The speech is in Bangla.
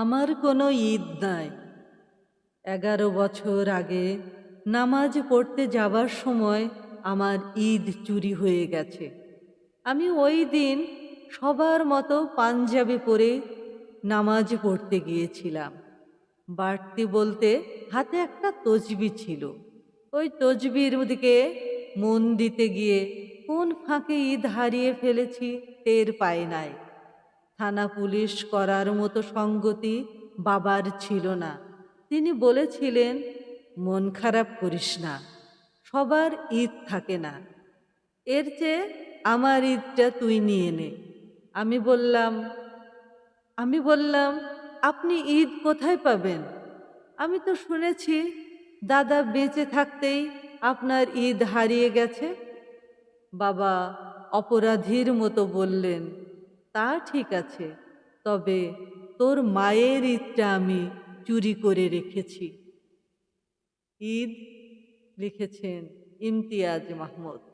আমার কোনো ঈদ নাই। এগারো বছর আগে নামাজ পড়তে যাবার সময় আমার ঈদ চুরি হয়ে গেছে। আমি ওই দিন সবার মতো পাঞ্জাবি পরে নামাজ পড়তে গিয়েছিলাম। বাড়তি বলতে হাতে একটা তজবি ছিল। ওই তজবির দিকে মন দিতে গিয়ে কোন ফাঁকে ঈদ হারিয়ে ফেলেছি টের পাই নাই। থানা পুলিশ করার মতো সঙ্গতি বাবার ছিল না। তিনি বলেছিলেন, মন খারাপ করিস না, সবার ঈদ থাকে না। এর চেয়ে আমার ঈদটা তুই নিয়ে নে। আমি বললাম আমি বললাম, আপনি ঈদ কোথায় পাবেন? আমি তো শুনেছি, দাদা বেঁচে থাকতেই আপনার ঈদ হারিয়ে গেছে। বাবা অপরাধীর মতো বললেন তা ঠিক আছে, তবে তোর মায়ের ঈদটা আমি চুরি করে রেখেছি। ঈদ লিখেছেন ইমতিয়াজ মাহমুদ।